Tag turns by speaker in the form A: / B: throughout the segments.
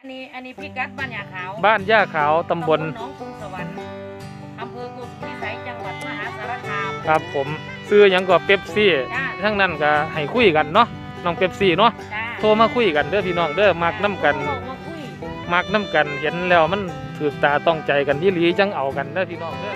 A: อันนี้อันนี้พิกัดบ้านยาขาว
B: บ้านย่าขาวตำบล
A: หนองกรุงสวรรค์อำเภอกุสุพิสัยจังหวัดมหาสารคาม
B: ครับผมซื้อหยังก็เป๊ปซี่
A: จ้า
B: ทั้งนั้นก็ให้คุยกันเนาะน้องเป๊ปซี่เนาะ
A: จ้า
B: โทรมาคุยกันเด้อพี่น้องเด้อมักน้ำกัน
A: โทรมาคุย
B: มักน้ำกันเห็นแล้วมันถือตาต้องใจกันที่หลีจังเอากันเด้อพี่น้องเด้อ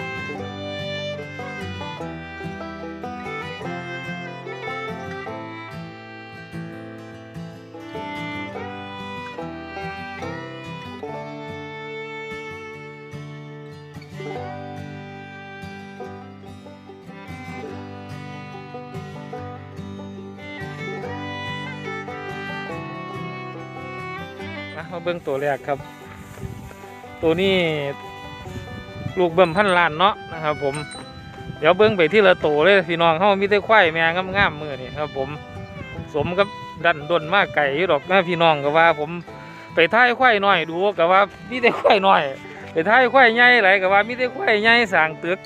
B: มามาเบิ่งตัวแรกครับ ตัวนี้ลูกเบิ่มพันล้านเนาะนะครับ ผม เดี๋ยวเบิ่งไปที่ละโตเลยพี่น้องเฮามีแต่ควายแม่งามๆมือนี่ครับ ผมสมกับดันดนมากไก่ดอกนะพี่น้องก็ว่า ผมไปท้ายควายน้อยดูก็ว่ามีแต่ควายน้อย ไปท้ายควายใหญ่หลายก็ว่ามีแต่ควายใหญ่สางตึก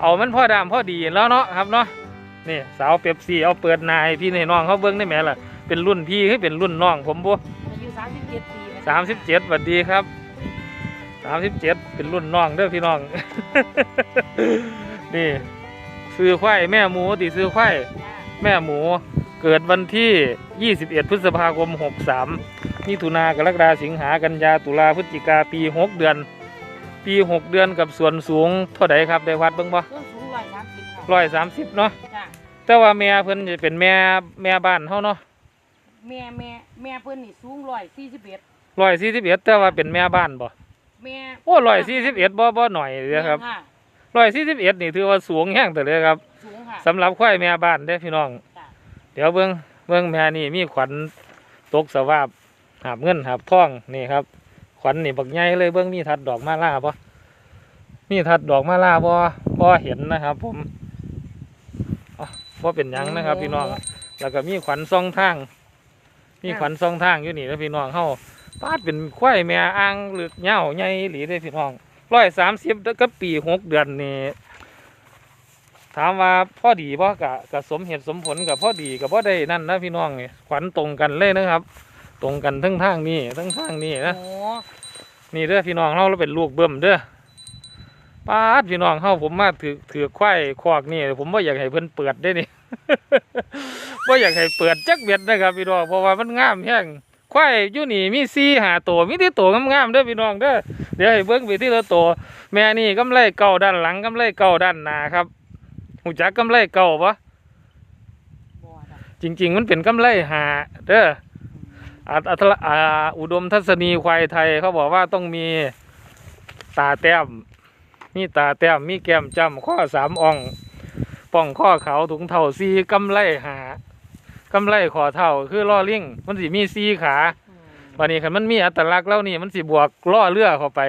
B: เอามันพ่อดามพ่อดีแล้วเนาะครับเนาะนี่สาวเป๊ปซี่เอาเปิดนายพี่ในน้องเขาเบิ่งได้ไหมล่ะเป็นรุ่นพี่ให้เป็นรุ่นน้องผมบ่ สามสิบเจ็ดสวัสดีครับสามสิบเจ็ดเป็นรุ่นน้องเด้อพี่น้อง นี่ ซื้อควายแม่หมูติซื้อควาย
A: จ้า
B: แม่หมูเกิดวันที่ 21 พฤษภาคม 63มิถุนากรกฎาสิงหากันยาตุลาพฤศจิกาปี 6 เดือน ปี 6 เดือนกับส่วนสูงเท่าใดครับได้วัดเบิ่งบ่
A: ต้นสูง130ค่ะ
B: ร้อยสามสิบเนาะ
A: จ้า
B: แต่ว่าแม่เพิ่นจะเป็นแม่แม่บ้านเฮาเนาะ
A: แม่แม่แม่เพิ่นนี่สูง141
B: ร้อยสี่สิบเอ็ดแต่ว่าเป็นแม่บ้านบ่
A: แม่
B: โอ้ร้อยสี่สิบเอ็ดบ่บ่หน่อยเลยครับ
A: แม่ะ
B: ร้อยสี่สิบเอ็ดนี่ถือว่าสูงแห้งแต่เลยครับ
A: สูงค่ะ
B: สำหรับควายแม่บ้านเด้อพี่น้อง
A: จ้า
B: เดี๋ยวเบิ้งเบิ้งแม่นี่มีขวัญตกสวาบหาบเงินหาบทองนี่ครับ ขวัญนี่บักใหญ่เลยเบิ้งมีทัดดอกมาล่าปะมีทัดดอกมาล่าบ่บ่เห็นนะครับผมอ๋อบ่เป็นหยังนะครับ พี่น้อง แล้วก็มีขวัญซองทาง มีขวัญซองทางอยู่นี่นะพี่น้องเฮา ปาดเป็นควายแม่อ่างหลึกเหย้าใหญ่หลีเด้อพี่น้องร้อยสามสิบก็ปีหกเดือนนี่ถามว่าพ่อดีพ่กะกะสมเหตุสมผลกับพ่อดีกับพ่อได้นั่นนะพี่น้องนี่ขวัญตรงกันเลยนะครับ ตรงกันทั้งทางนี้ทั้งทางนี้นะ
A: โอ้
B: นี่เด้อพี่น้องเฮาเราเป็นลูกเบิ่มเด้อป้าดพี่น้องเฮาผมมาถือถือควายคอกนี่ผมว่าอยากให้เพิ่นเปิดได้นี่ว่าอยากให้เปิดจักเบ็ดนะครับพี่น้องเพราะว่ามันงามแห้ง ควายอยู่นี่มีซีหาตัวมีที่ตัวงามๆเด้อพี่น้องเด้อเดี๋ยวให้เบิ่งไปที่ละตัวแม่นี่กำไรเก่าด้านหลังกำไรเก่าด้านหน้าครับหูจักกำไรเก่าปะ
A: จ
B: ริง ๆ มันเป็นกำไรหาเด้ออาอัตละอาอุดมทัศนีควายไทยเขาบอกว่าต้องมีตาแต้มมีตาแต้มมีแก้มจำข้อสามอ่องป่องข้อเขาถุงเท่าซีกำไรหา กำไรขอเท่าคือล่อลิงมันสิมีซีขา
A: อืม
B: วันนี้คันมันมีอัตลักษณ์แล้วนี่มันสิบวกล่อเรือเข้าไป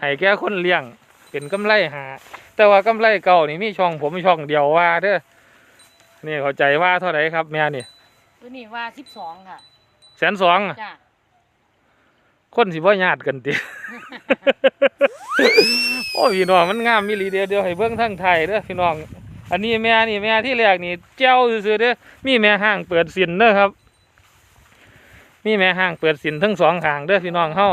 B: ให้แก่คนเลี้ยง เป็นกำไรหา แต่ว่ากำไรเก่านี่มีช่องผมช่องเดียวว่าเด้อนี่เข้าใจว่าเท่าไหร่ครับแม่นี่
A: ตัวนี้ว่า12ค่ะ
B: แสนสอง
A: จ้า
B: คนสิบ่ญาติกันติโอ้ยพี่น้องมันงามมีหลีเดียวเดียวให้เบิ่งทั้งไทยเด้อพี่น้อง อันนี้แม่นี่แม่ที่แรกนี่เจ้าซื่อๆเด้อมีแม่ห้างเปิดสินเด้อครับ มีแม่ห้างเปิดสินทั้งสองข้างเด้อพี่น้องเฮา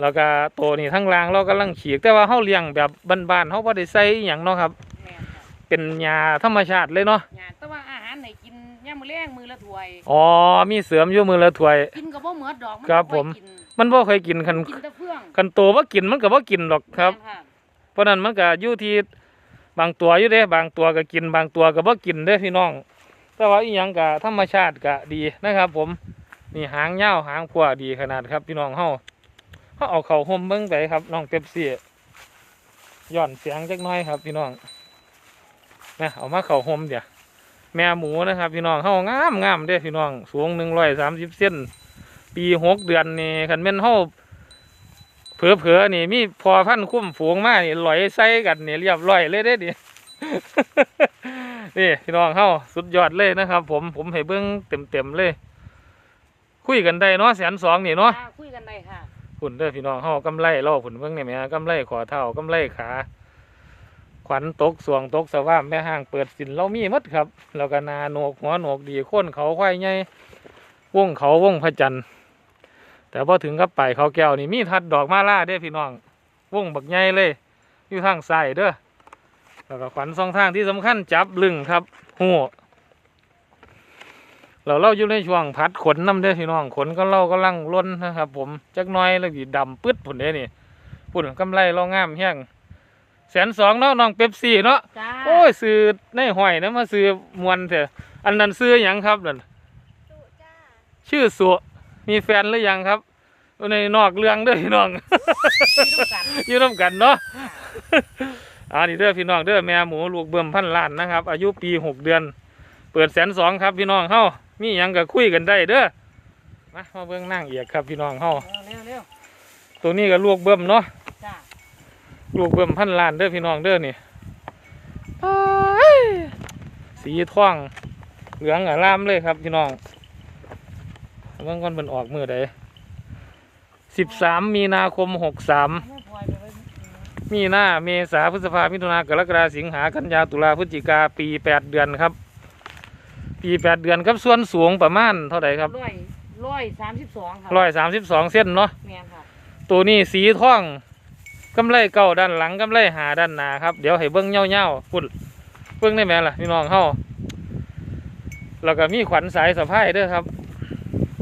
B: แล้วก็ตัวนี่ทั้งรางเรากำลังขีกแต่ว่าเฮาเลี้ยงแบบบ้านๆเฮาบ่ได้ใส่อิหยังเนาะครับ
A: แม่นค่ะ
B: เป็นหญ้าธรรมชาติเลยเนาะ
A: งานแต่ว่าอาหารให้กินย่ามมื้อแลงมื้อละถ้วย
B: อ๋อ มีเสริมอยู่มือละถ้วย
A: กินก็บ่เหมือดดอกน
B: ครับ
A: ค่อย
B: ผม
A: กิน
B: มันบ่เคยกินคัน
A: กินแต่เฟื่อง
B: คันโตบ่กินมันก็บ่กินหรอกครับ
A: แม่นะ
B: เพราะนั้นมันก็อยู่ที่ บางตัวอยู่เด้บางตัวก็กิน บางตัวก็บ่กินเด้พี่น้อง แต่ว่าอีหยังก็ธรรมชาติก็ดีนะครับ ผมนี่หางยาหางพัวดีขนาดครับ พี่น้องเฮาเฮาเอาเข้าห่มเบิ่งไปครับน้องเป๊ปซี่ย้อนเสียงจักน้อยครับ พี่น้องนะเอามาเข้าห่มเดี๋ยวแม่หมูนะครับ พี่น้องเฮางามงามเด้พี่น้องสูง130เซนปีหกเดือนนี่คันแม่นเฮา เผลอๆนี่มีพอพันธุ์คุ้มฝูงมานี่ลอยใส่กันนี่เรียบร้อยเลยเด้ดินี่พี่น้องเฮาสุดยอดเลยนะครับ ผมผมให้เบิ้งเต็มๆเลย คุยกันได้เนาะแสนสองนี่เนาะ
A: อ่คุยกันได้ค่ะ
B: หุ่นเด้อพี่น้องเฮากำไรล่อหุ่นเบิ้งนี่แหม่กำไรขอเท่ากำไรขาขวัญตกสวงตกสว่ามแม่ห้างเปิดสินเรามีหมัดครับ แล้วก็นาโหนกหัวโหนกดีโค้นเขาควายใหญ่วงเขาวงพระจันทร์ แต่พอถึงกับไปเขาแก้วนี่มีทัดดอกมาล่าเด้อพี่น้องวงบักใหญ่เลย อยู่ทางซ้ายเด้อแล้วก็ขวัญสองทางที่สำคัญจับลึงครับหัวเราเล่าอยู่ในช่วงพัดขนน้ำเด้อพี่น้องขนก็เล่ากำลังล้นนะครับ ผมจักหน้อยแล้วดีดำปึ๊ดผุนเด้นี่ปุ่นกำไรเรางามแห้งแสนสองเนาะน้องเป๊ปซี่เนาะ
A: จ้า
B: โอ้ยซื้อในห้อยนะมาซื้อมวนเถอะอันนั้นซื้อหยังครับนั่น
C: สุจ้า
B: ชื่อสัว มีแฟนหรือยังครับในนอกเรื่องเด้อพี่น้อง
A: ที่ต้องการ
B: อยู่น้ำกันเนาะอ่านี่เด้อพี่น้องเด้อแม่หมูลูกเบิ่มพันล้านนะครับ อายุปีหกเดือน เปิดแสนสองครับพี่น้องเฮามีหยังก็คุยกันได้เด้อมามาเบิ่งนั่งเอียกครับพี่น้องเฮา
A: เร็วเร็ว
B: ตัวนี้ก็ลูกเบิ่มเนาะ
A: ๆจ้า
B: ลูกเบิ่มพันล้านเด้อพี่น้องเด้อนี่อ้ายสีท่องเหลืองอารามเลยครับพี่น้อง เบิ่งก่อนเป็นออกมือใดสิบสามมีนาคมหกสาม
A: ไม่ปล่อยไปไว้
B: มีนาเมษาพฤษภามิถุนากรกฎาสิงหากันยาตุลาพฤศจิกาปีแปดเดือนครับ ปีแปดเดือนครับส่วนสูงประมาณเท่าไหร่ครับ
A: ร้อยร้อยสามสิบสองครับ
B: ร้อยสามสิบสองเส้นเนาะ
A: แมนครับ
B: ตัวนี้สีท่องกำไรเก่าด้านหลังกำไรหาด้านหน้าครับเดี๋ยวให้เบิ้งเง่าๆพุ่นเบิ้งได้ไหมล่ะพี่น้องเฮาแล้วก็มีขวัญสายสะพายเด้วยครับแ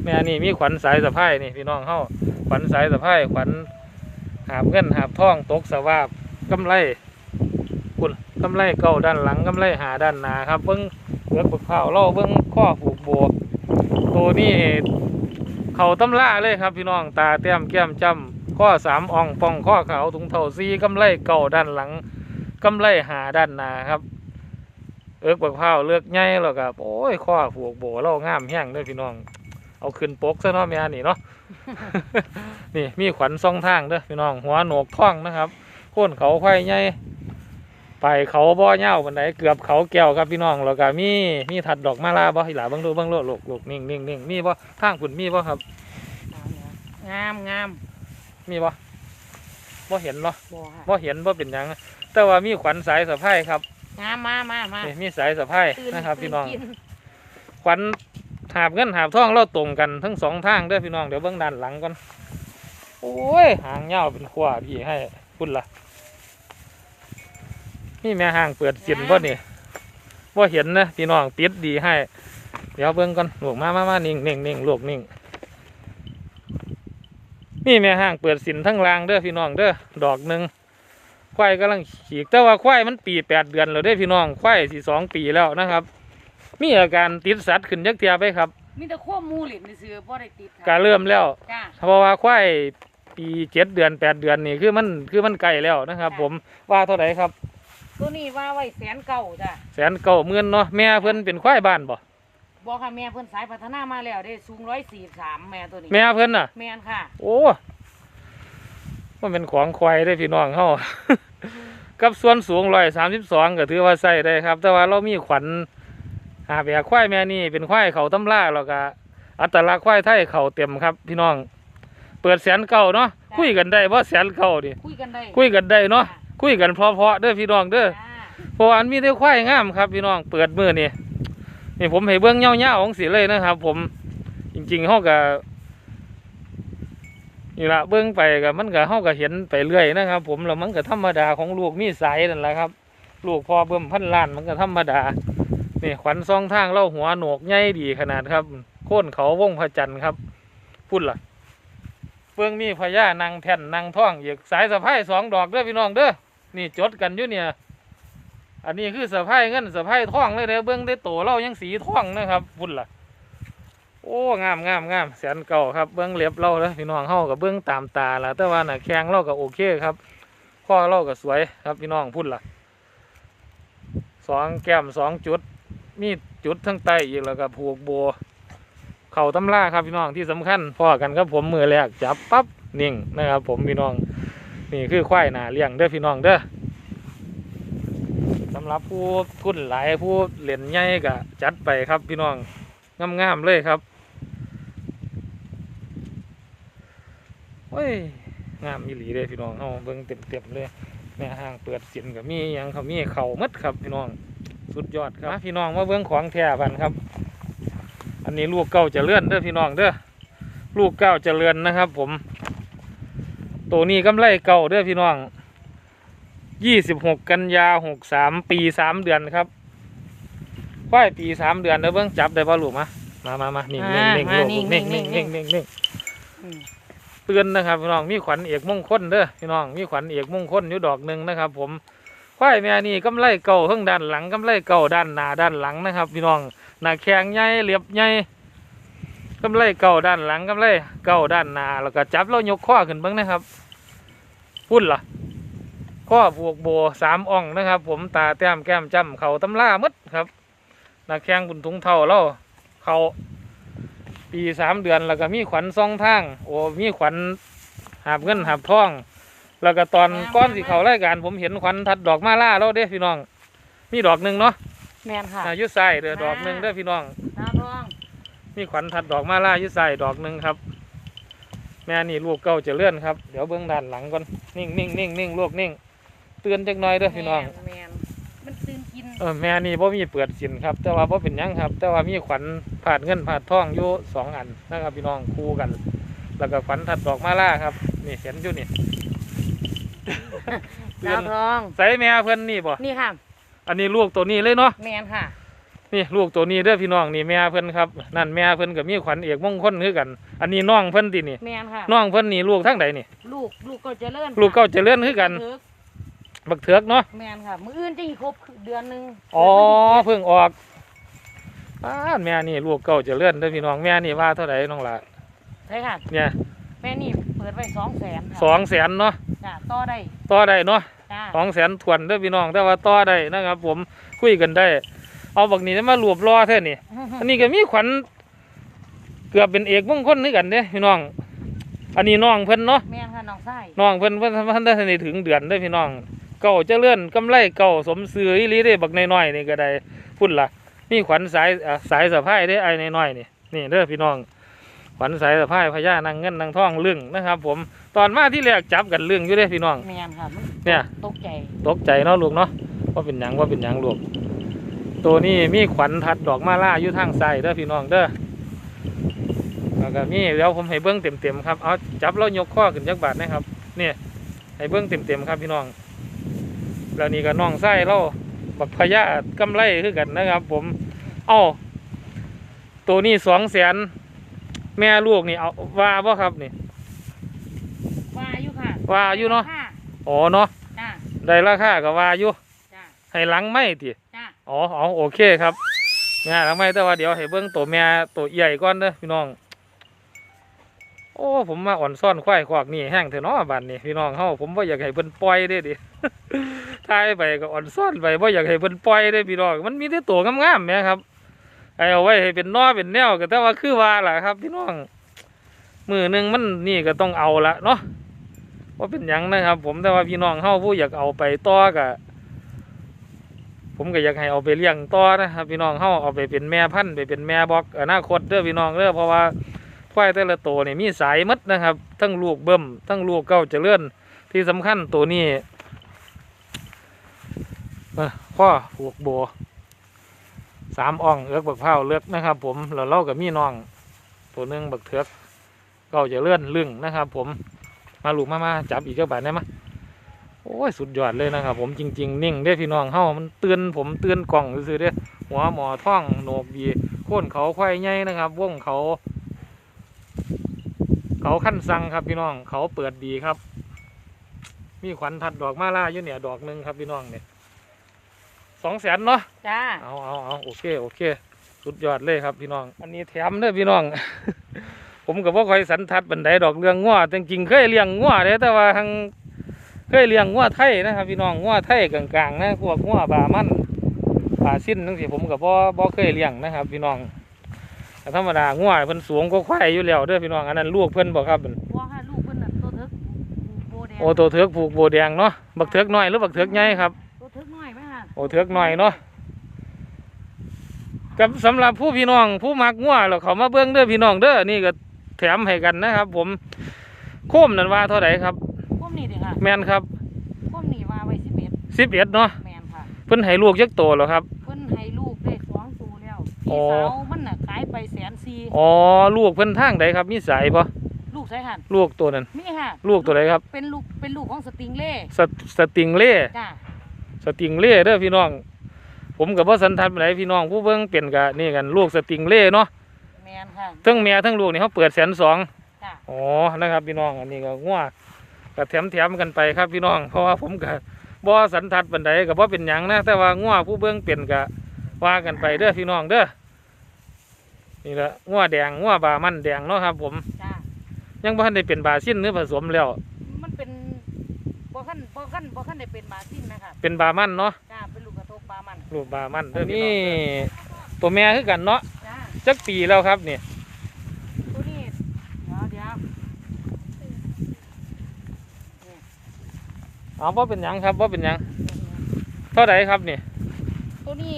B: ม่นี่มีขวัญสายสะพายนี่พี่น้องเฮาขวัญสายสะพายขวัญหาบเงินหาบทองตกสวาบกำไรพุ่นกำไรเก่าด้านหลังกำไรหาด้านหน้าครับเบิ้งเบือกปึกเผาเล่อเบิ้งข้อผูกโบวตัวนี้เขาตำล่าเลยครับพี่น้องตาแต้มแก้มจ้ำข้อสามอ่องป่องข้อขาวถุงเท่าซีกำไลเก่าด้านหลังกำไลหาด้านหน้าครับเอิกบักเผาวเลือกใหญ่แล้วก็โอ้ยข้อผูกโบเล่างามแห้งเลยพี่น้อง เอาขึ้นปกซะเนาะแม่นี่เนาะ นี่มีขวัญซองทางเด้อพี่น้องหัวโหนกท่องนะครับโค่นเขาไข่ใหญ่ไปเขาบ่อเง่าบันไดเกือบเขาแก้วครับพี่น้องแล้วก็มีมีถัดดอกมาลาบ่อีหลาเบิ่งดูเบิ่งโลดลูกลูกนิ่งนิ่งนิ่งมีบ่ทางฝุ่นมีบ่ครับ
A: งามงาม
B: มีบ่บ่เห็นเนาะ
A: บ่ค่ะ
B: บ่เห็นบ่เป็นหยังแต่ว่ามีขวัญสายสะพายครับ
A: งามมามามา
B: นี่มีสายสะพาย
A: ตื่น
B: นะครับ พี่
A: ตื่
B: น้อง
A: กิ
B: ขวัญ หาบเงินหาบทองเราตรงกันทั้งสองทางเด้อพี่น้องเดี๋ยวเบิ่งด้านหลังก่อนโอ้ยหางยาเป็นขวาพี่ให้พุ่นละนี่แม่ห่างเปิดเสียนบ่นี่บ่เห็นนะพี่น้องปิดดีให้ เดี๋ยวเบิ่งก่อนลูกมามามานิ่งนิ่งนิ่งหลูกนิ่งนี่แม่ห่างเปิดสินทั้งรางเด้อพี่น้องเด้อดอกหนึ่งควายกำลังขีกแต่ว่าควายมันปีแปดเดือนแล้วเด้พี่น้องควายสี่สองปีแล้วนะครับ มีอาการติดสัตว์ขึ้นยักเทียไปครับ
A: มีแต่ข้อมูลหลินในซื้อบ่ได้ติด
B: การเริ่มแล้ว
A: จ้า
B: เพราะว่าควายปีเจ็ดเดือนแปดเดือนนี่คือมันคือมันไกลแล้วนะครับผมว่าเท่าไหร่ครับ
A: ตัวนี้ว่าไว้แสนเก่าจ้ะ
B: แสนเก้าหมื่นเนาะแม่เพิ่นเป็นควายบ้านบ่
A: บอกค่ะแม่เพิ่นสายพัฒนามาแล้วได้สูงร้อยสี่สามแม่ตัวนี้
B: แม่เพิ่นน่ะ
A: แม่นค่ะ
B: โอ้มันเป็นของควายได้อพี่น้องเฮา กับส่วนสูงร้อยสามสิบสองก็ถือว่าใส่ได้ครับ แต่ว่าเรามีขวัญ หาแบกควายแม่นี่เป็นควายเขาตำล่าแล้วก็อัตลักษณ์ควายไทยเขาเต็มครับ พี่น้อง เปิดแสนเก้าเนาะคุยกันได้เพราะแสนเก้าดิ
A: คุยกันได้
B: คุยกันได้เนาะคุยกันเพราะๆเด้อพี่น้องเด้อ
A: จ้า
B: เพราะว่าอันมีแต่ควายงามครับ พี่น้องเปิดมือนี่นี่ผมให้เบิ้งเงี้ยวๆของสีเลยนะครับ ผมจริงๆเขาก็นี่ละเบิ้งไปกับมันก็เขาก็เห็นไปเรื่อยนะครับ ผมแล้วมันก็ธรรมดาของลูกมีสายนั่นแหละครับ ลูกพอเบิ่มพันล้านมันก็ธรรมดา นี่ขวัญซองทางเล่าหัวโหนกใหญ่ดีขนาดครับ โค่นเขาวงพระจันทร์ครับพุ่นล่ะเบิ้งมีพญานางแผ่นนางท่องเอีกสายสะพายสองดอกเด้อพี่น้องเด้อนี่จดกันอยู่เนี่ย อันนี้คือสะพายเงินสะพายท่องเลยเด้อเบิ้องได้โตเรายังสีท่องนะครับพุ่นล่ะ โอ้งามงามงามแสนเก่าครับเบิ้องเล็บเราเลยพี่น้องเฮากับเบิ้องตามตาละแต่ว่าน่ะแข้งเราก็โอเคครับข้อเราก็สวยครับพี่น้องพุ่นล่ะสองแก้มสองจุด มีจุดทั้งใต้อีกแล้วก็ผูกโบ เข่าตำล่าครับพี่น้องที่สำคัญพอกันครับผมมือแรกจับปั๊บนิ่งนะครับ ผมพี่น้องนี่คือควายหนาเลี้ยงเด้อพี่น้องเด้อสำหรับผู้ทุนหลายผู้เหรียญใหญ่ก็จัดไปครับพี่น้องงามๆเลยครับโอ้ยงามอีหลีเลยพี่น้องเอาเบิ่งเต็มๆเลยแม่ห้างเปิดสินกับมียังเขามีเข่ามัดครับพี่น้อง สุดยอดครับมาพี่น้องมาเบิ่งของแท้บันครับ อันนี้ลูกเก่าเจะเลื่อนเด้อพี่น้องเด้อลูกเก้าเจริญนะครับ ผมตัวนี้กำไรเก่าเด้อพี่น้องยี่สิบหกกันยาหกสามปีสามเดือนครับควายปีสามเดือนเด้อเบิ้งจับได้ป่ะลูกมะมามามานิ่งนิ่งนิ่งลูกนิ่งนิ่งนิ่งนิ่งนิ่ง
A: อืม
B: เตือนนะครับพี่น้องมีขวัญเอกมงคลเด้อพี่น้องมีขวัญเอกมงคลอยู่ดอกหนึ่งนะครับ ผม ควายแม่นี่กำไรเก่าเพิ่งด้านหลังกำไรเก่าด้านหน้าด้านหลังนะครับ พี่น้องหน้าแข้งใหญ่เรียบใหญ่กำไรเก่าด้านหลังกำไรเก่าด้านหน้าแล้วก็จับแล้วยกข้อขึ้นเบ้างนะครับพุ่นล่ะข้อผูกโบสามอ่องนะครับ ผมตาแต้มแก้มจ้ำเขาตำล่าหมดครับหน้าแข้งบุญถุงเท่าเล่าเขาปีสามเดือนแล้วก็มีขวัญซองทางโอ้มีขวัญหาบเงินหาบทอง แล้วก็ตอนก้อนสิเขารายการผมเห็นขวัญทัดดอกมาล่าแล้วเด้พี่น้อง มีดอกหนึ่งเนาะ
A: แมนค่ะ
B: อายุใส่เด้อดอกหนึ่งเด้อพี่น้อง
A: ตาทอง
B: มีขวัญทัดดอกมาล่าอายุใส่ดอกหนึ่งครับ แม่นี่ลูกเก่าจะเลื่อนครับเดี๋ยวเบื้องด้านหลังก่อนนิ่งนิ่งนิ่งนิ่งลูกนิ่งเตือนจักหน่อยเด้อพี่น้อง
A: แมนแมนมันตื่นกิน
B: เออแม่นี่พ่มีเปิดสินครับ แต่ว่าพ่เป็นหยังครับ แต่ว่ามีขวัญผาดเงินผาดทองอยู่สองอันนะครับพี่น้องคู่กัน แล้วก็ขวัญถัดดอกมาล่าครับนี่เห็นอยู่นี่ เตือ
A: ตานทอง
B: ใส่แม่เพิ่นนี่บ่
A: นี่ค่ะ
B: อันนี้ลูกตัวนี้เลยเนาะ
A: แมนค่ะ
B: นี่ลูกตัวนี้เด้อพี่น้องนี่แม่เพิ่นครับนั่นแม่เพิ่นก็มีขวัญเอกมงคลคือกัน อันนี้น้องเพิ่นตินี่
A: แมนค่ะ
B: น้องเพิ่นนี่ลูกทั้งใดนี่
A: ลูกลูกก็เจะเลื่อน
B: ลูกเก้าเจริญคือกัน บักเถือกเนาะ
A: แมนค่ะ มืออื่นจะอีกครบเดือนหนึ่ง
B: อ๋อเพิ่งออกอ้านแม่นี่ลูกเก้าเจริญเด้อพี่น้องแม่นี่ว่าเท่าไหร่น้องล่ะ
A: ใช่ค่ะ
B: เนี่ย
A: แม่นี่เปิดไว้สองแสนค่ะ
B: สองแสนเนาะ
A: จ้ะต่อได้
B: ต่อได้เนาะ
A: จ้า
B: สองแสนทวนเด้อพี่น้องแต่ว่าต่อได้นะครับ ผมคุยกันได้ เอาบักนี้มารวบรอแท่นี่อันนี้ก็มีขวัญเกือบเป็นเอกมงคลนึกันเด้พี่น้อง อันนี้น้องเพิ่นเนาะ
A: แมนค่ะน้องไส้
B: น้องเพิ่นเพิ่นเพิ่นได้ทันได้ถึงเดือนเด้อพี่น้อง เก่าเจริญกำไรเก่าสมซื้ออีหลีเด้บักน้อยๆนี่ก็ได้พุ่นล่ะมีขวัญสายอ่าสายสะพายเด้ไอ้น้อยๆนี่นี่เด้อพี่น้อง ขวัญสายสะพายพญานางเงินนางทองลึงนะครับ ผมตอนมาที่แรกจับกันลึงอยู่เด้พี่น้อง
A: แมนค่ะมั
B: เนี่ย
A: ตกใจ
B: ตกใจเนาะลูกเนาะว่าเป็นหยังว่าเป็นหยังลูกตัวนี้มีขวัญทัดดอกมาล่าอยู่ทางซ้ายเด้อพี่น้องเด้อแล้วก็มีเดี๋ยวผมให้เบิ้งเต็มๆครับเอาจับแล้วยกข้อขึ้นยักบาทนะครับนี่ให้เบิ้งเต็มๆครับพี่น้อง แล้วนี่ก็น้องไส้เราบักพญากำไรคือกันนะครับ ผม เอาตัวนี้สองแสน แม่ลูกนี่เอาว่าบ่ครับนี่
A: ว่าอยู่ค่ะ
B: ว่าอยู่เนาะ
A: ค่ะ
B: อ๋อเนาะ
A: จ้า
B: ได้ราคาก็ว่าอยู่
A: จ้า
B: ให้หลังไม่ติ
A: จ้า
B: อ๋ออ๋อโอเคครับแม่ทำไมแต่ว่าเดี๋ยวให้เบิ้งตัวแม่ตัวใหญ่ก่อนเด้อพี่น้อง โอ้ผมมาอ่อนซ่อนควายขวากนี่แห้งเถอะเนาะบัดนี้พี่น้องเฮาผมว่าอยากให้เพิ่นปล่อยเด้ดิ ทายไปก็อ่อนซ่อนไปว่าอยากให้เพิ่นปล่อยเด้พี่น้องมันมีแต่ตัวงามๆแหมครับ ไอ้เอาไว้ให้เป็นนอเป็นแนวก็แต่ว่าคือว่าล่ะครับพี่น้องมือหนึ่งมันนี่ก็ต้องเอาละเนาะว่าเป็นยังนะครับ ผมแต่ว่าพี่น้องเฮาผู้อยากเอาไปต่อก็ผมก็อยากให้เอาไปเลี้ยงต่อนะครับพี่น้องเฮาเอาไปเป็นแม่พันธุ์ไปเป็นแม่บอกอนาคตเด้อพี่น้องเด้อเพราะว่าควายแต่ละตัวนี่มีสายมัดนะครับ ทั้งลูกเบิ่มทั้งลูกเก้าเจริญที่สำคัญตัวนี้เอ้อข้อผูกโบ สามอ่องเอือกบักเผาเลือกนะครับ ผมแล้วเรากับมี่น้อง ตัวหนึงบักเถือกเก้าเจริญลึงนะครับ ผมมาลูกมามาจับอีกเจ้าบาทได้ไหมโอ้ยสุดยอดเลยนะครับ ผมจริง ๆ นิ่งได้พี่น้องเฮามันเตือนผมเตือนกล่องซื่อๆเด้หัวหมอท่องโหนกดีโค่นเขาควายใหญ่นะครับว่งเขา เขาขั้นสังครับพี่น้อง เขาเปิดดีครับ มีขวัญทัดดอกมาล่าอยู่เนี่ยดอกหนึ่งครับพี่น้องเนี่ย สองแสนเนาะ
A: จ้า
B: เอาเอาเอาโอเคโอเค สุดยอดเลยครับพี่น้อง อันนี้แถมเด้อพี่น้อง ผมกับว่าคอยสันทัดบันไดดอกเรื่องง้อจริงๆเคยเลี้ยงง้อเด้แต่ว่าทางเคยเลี้ยงง้อไทยนะครับ พี่น้องง้อไทยกลางๆนะพวกง้อบามันบาสิ้นทั้งสิผมกับบ่บ่เคยเลี้ยงนะครับ พี่น้องแต่ธรรมดาง้อเพิ่นสูงก็ควายอยู่แล้วเด้อพี่น้องอันนั้นลูกเพิ่นบอกครับ
A: ว่าค่ะลูกเพิ่นน่ะตัวเถิกโบแดง
B: โอ้ตัวเถือกผูกโบแดงเนาะบักเถือกน้อยหรือบักเถือกใหญ่ครับ
A: ตัวเถิกน้ อยไหมค่ะ
B: โอ้เถือกหน่อยเนาะกับสำหรับผู้พี่น้องผู้มักงัวเราเขามาเบิ้งเด้อพี่น้องเด้อนี่ก็แถมให้กันนะครับ ผมโคมนั่นว่าเท่าไหร่ครับ
A: พวกนี้ดิค่ะ
B: แมนครับ
A: พวกนี้ว่าไว้สิบเอ็ด
B: สิบเอ็ดเนาะ
A: แมนค่ะ
B: เพิ่นให้ลูกยักโตแล้วครับ
A: เพิ่นให้ลูกได้สองตัวแล้ว
B: อ๋
A: พี่
B: อ
A: สาวมันน่ะขายไปแสนสี่
B: อ๋อลูกเพิ่นทางใดครับมีสายบ่
A: ลูกใส่หัน
B: ลูกตัวนั้น
A: มีค่ะ
B: ลูกตัวใดครับ
A: เป็นลูกเป็นลูกของสติงเล่
B: สตสติงเล่
A: จ้า
B: สติงเล่เด้อพี่น้อง ผมกับว่าสันทัดปานไหนพี่น้องผู้เบิ่งเป็นกะนี่กันลูกสติงเล่เนาะ
A: แมนค่ะ
B: ทั้งแม่ทั้งลูกนี่เขาเปิดแสนสอง
A: จ้า
B: อ๋อนะครับ พี่น้องอันนี้ก็ง่วก็แถมแถมๆกันไปครับพี่น้อง เพราะว่าผมกับบ่สันทัดปานใดกับว่าเป็นหยังนะ แต่ว่าง่วผู้เบิ่งเป็นกะว่ากันไปเด้อพี่น้องเด้อนี่ละง่วแดงง่วบามันแดงเนาะครับ ผม
A: จ้า
B: ยังบ่ทันได้เป็นบาซินหรือผสมแล้ว
A: มันเป็นบ่ ขั้นบ่ขั้นบ่ขั้นได้เป็นมาสิ้นนะคะ
B: เป็นบามันเนาะ
A: จ้าเป็นลูกกระทกปลามัน
B: ลูกบามันเด้อนี่ตัวแม่คือกันเนาะ
A: จ้า
B: จักปีแล้วครับนี่
A: ตัวนี้เดี๋ยวเดี๋ยว
B: เอาว่าเป็นหยังครับว่าเป็นหยังเท่าไหครับนี่
A: ตัวนี้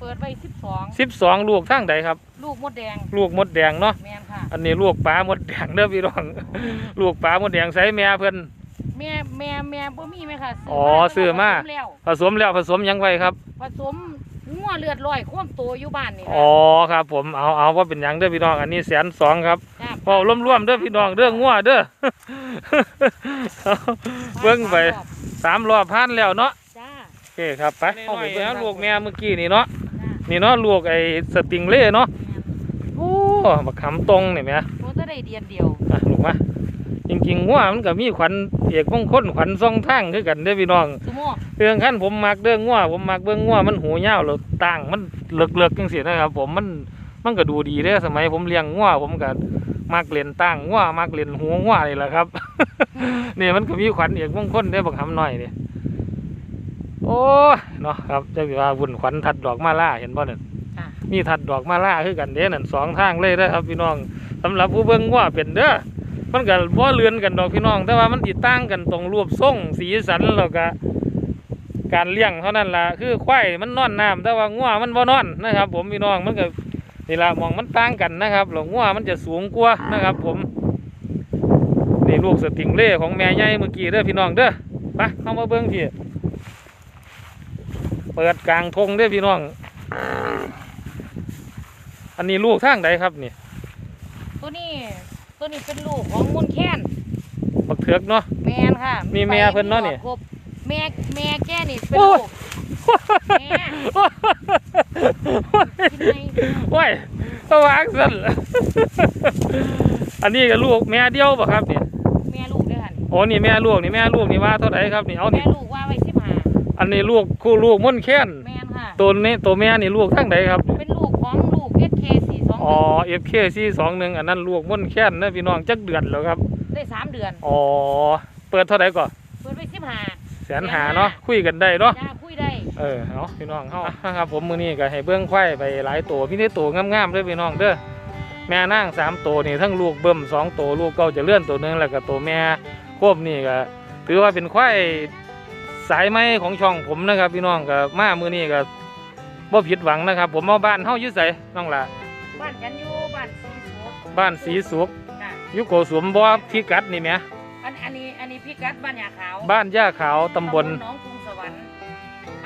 A: เปิดไว้สิบสอง
B: สิบสองลูกทั้งใดครับ
A: ลูกมดแดง
B: ลูกมดแดงเนาะ
A: แมนค่ะ
B: อันนี้ลูกปลามดแดงเด้อพี่น้อง ลูกปลามดแดงใส่แม่เพิ่น
A: แม่แม่แม่บ่มีไหมค่ะ
B: อ๋อซื้อมา
A: ผสแล้ว
B: ผสมแล้วผสมหยังไว้ครับ
A: ผสมงัวเลือดลอยโค้มโตอยู่บ้านนี่นะ
B: อ๋อครับ ผมเอาเอาว่าเป็นหยังเด้อพี่น้องอันนี้แสนสองครับ
A: จ้า
B: พอร่วมๆเด้อพี่น้องเด้องัวเด้อ เอาเบิ่งไปสามรอบผ่านแล้วเนาะ
A: จ้า
B: โอเคครับไปเอาไปเบิ่งลูกแม่เมื่อกี้นี่เนาะ
A: จ้า
B: นี่เนาะลูกไอ้สติงเล่เนาะโอ้บักขำตรงนี่แหม
A: โอ้จะได้เดียนเดียว
B: อะลูกมา จริงๆง่วมันก็มีขวัญเอกมงคลขวัญทรงทางคือกันเด้อพี่น้อง
A: สุโม่
B: เรื่องขั้นผมมักเด้อง่วผมมักเบิ่งง่วมันหูยาวแล้วต่างมันเลิกๆจังซี่นะครับผมมันมันก็ดูดีเด้อสมัยผมเลี้ยงง่วผมก็มักเล่นตั้งง่วมักเล่นหูง่วนี่แหละครับนี่มันก็มีขวัญเอกมงคลได้อบักหำน้อยนี่โอ้ยเนาะครับจังสิว่าบุญขวัญทัดดอกมาล่าเห็นบ่นั่น
A: จ้า
B: มีทัดดอกมาล่าคือกันเด้นั่นสองทางเลยเด้อครับพี่น้องสำหรับผู้เบิ่งว่าเป็นเด้อ มันก็บ่เลือนกันดอกพี่น้อง แต่ว่ามันติดตั้งกันตรงรูปทรงสีสันแล้วก็การเลี้ยงเท่านั้นล่ะคือควายมันนอนน้ำแต่ว่างัวมันบ่นอนนะครับ ผมพี่น้องมันก็นี่ละมองมันต่างกันนะครับแล้วงัวมันจะสูงกว่านะครับ ผมนี่ลูกสติงเล่ของแม่ใหญ่เมื่อกี้เด้อพี่น้องเด้อไปเข้ามาเบิ่งพี่เปิดกลางทงเด้อพี่น้อง อันนี้ลูกทางใดครับนี่
A: ตัวนี้ ตัวนี้เป็นลูกของมุนแค้น
B: บักเถือกเนาะ
A: แมนค่ะ
B: มีแม่เพิ่นเนาะนี่
A: ครบแม่แม่แกนี่เป็น
B: โอ้
A: ลู
B: ย
A: กแม่กินไหม
B: ว้ยสว่างสั่นอันนี้ก็ลูกแม่เดียวป่ะครับนี่
A: แม่ลูกด้วยค่ะนี่
B: โอ้นี่แม่ลูกนี่แม่ลูกนี่ว่าเท่าไหร่ครับนี่เอา
A: แม่
B: นี่
A: ลูกว่าไว้สิบห้า
B: อันนี้ลูกคู่ลูกม่อนแค้น
A: แมนค่ะ
B: ตัวนี้ตัวแม่นี่ลูกทางใดครับ
A: เป็นลู กของลูก SK สี่สอง
B: อ๋อ FK 4 2 1อันนั้นลูกม่อนแค้นนะพี่น้องจักเดือนแล้วครับ
A: ได้สามเดือน
B: อ๋อ เปิดเท่าไหร่ก่อน
A: เปิดไว้สิบห้า
B: แสนหาเนาะคุยกันได้เนาะ
A: จ้าคุยได้
B: เออเนาะพี่น้องเฮาครับผมมื้อนี้ก็ให้เบิ่งควายไปหลายตัวพี่นี่ตัวงามๆเด้อพี่น้องเด้อแม่นางสามตัวนี่ทั้งลูกเบิ่มสองตัวลูกเก่าจะเลื่อนตัวหนึงแล้วก็ตัวแม่ควบนี่ก็ถือว่าเป็นควายสายไหมของช่องผมนะครับพี่น้องก็มามื้อนี้ก็ บ่ผิดหวังนะครับ ผมเอาบ้านเฮาอยู่ไสน้องล่ะ
A: บ้านฉันอยู่บ้านสีสุก
B: บ้านสีสุก
A: ค่ะ
B: อยู่โกสวมบ่พิกัดนี่แหม
A: อันอันนี้อันนี้พี่กัดบ้านยาขาว
B: บ้านย่าขาวตำบล
A: หนองกรุงสวรรค์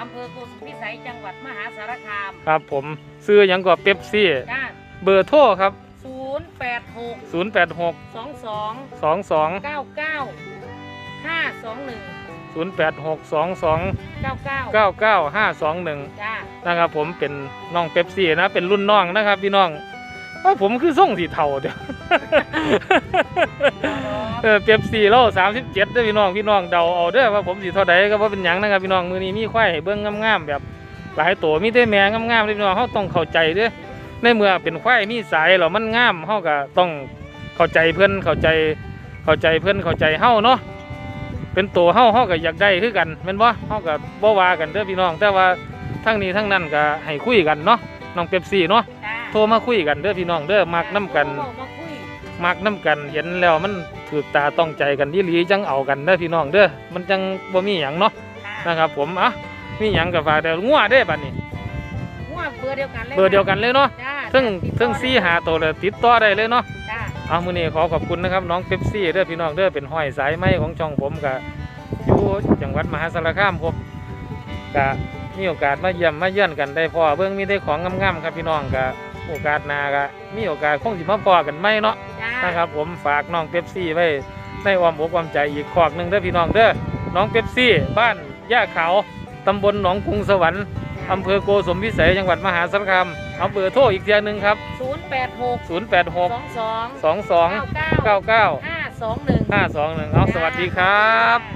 A: อำเภอโกสุมพิสัยจังหวัดมหาสารคาม
B: ครับ ผมซื้อหยังก็เป๊ปซี่
A: จ้า
B: เบอร์โทรครับ
A: ศูนย์แปดหก
B: 086
A: สองสอง
B: 22
A: เก้าเก้าห้าสองหนึ่ง
B: 0 8 6 2 2
A: เก้าเก้า
B: 9 9 5 2 1
A: จ้า
B: นะครับผมเป็นน้องเป๊ปซี่นะเป็นรุ่นน้องนะครับพี่น้องว่าผมคือส่งสีเทาเดียว เออเป๊ปซี่โลสามสิบเจ็ดเด้อพี่น้องพี่น้องเดาเอาเด้อว่าผมสีเท่าใดก็ว่าเป็นหยังนะครับพี่น้องมือนี้มีควายให้เบิ้งงามๆแบบหลายตัวมีแต่แม่งามๆเลยพี่น้องเขาต้องเข้าใจเด้อในเมื่อเป็นควายมีสายแล้วมันงามเขาก็ต้องเข้าใจเพื่อนเข้าใจเข้าใจเพื่อนเข้าใจเฮาเนาะ เป็นตัวเฮาเฮาก็อยากได้คือกันแม่นบ่เฮาก็บ่ว่ากันเด้อพี่น้อง แต่ว่าทั้งนี้ทั้งนั้นก็ให้คุยกันเนาะน้องเป๊ปซี่เนาะ
A: จ้า
B: โทรมาคุยกันเด้อพี่น้องเด้อมักน้กัน
A: โทรมาคุย
B: มักน้กันเห็นแล้วมันถูกตาต้องใจกันที่หลีจังเอากันเด้อพี่น้องเด้อมันจังบ่มีหยังเนาะ
A: จ้า
B: นะครับ ผมอะมีหยังก็ฝากแต่งัวเด้บัดนี้
A: หัวเบอร์เดียวกันเลย
B: เบอร์เดียวกันเลยเนาะ
A: จ้า
B: ซึ่ง
A: ติดต่อ
B: ซึ่งซี่หาตัวเลยติดต่อได้เลยเนาะ
A: จ้า
B: เอามือนี้ขอขอบคุณนะครับน้องเป๊ปซี่เด้อพี่น้องเด้อเป็นห้อยสายไหมของช่องผมก็อยู่จังหวัดมหาสารคามผมก็มีโอกาสมาเยี่ยมมาเยือนกันได้พอเบิ่งมีได้ของงามๆครับพี่น้องก็โอกาสหน้าก็มีโอกาสคงสิมาพอกันไหมเนาะนะครับ ผมฝากน้องเป๊ปซี่ไว้ในอ้อมอกอ้อมใจอีกขอกหนึ่งเด้อพี่น้องเด้อน้องเป๊ปซี่ บ้านย่าขาวตำบลหนองกรุงสวรรค์อำเภอโกสมพิสัยจังหวัดมหาสารคาม เอาเบอร์โทรอีกเทียหนึ่งครับ
A: ศูนย์แปดหก
B: 086
A: สองสอง
B: 22
A: เก้าเก้า
B: 99
A: ห้าสองหนึ่ง
B: 521เอาสวัสดีครับ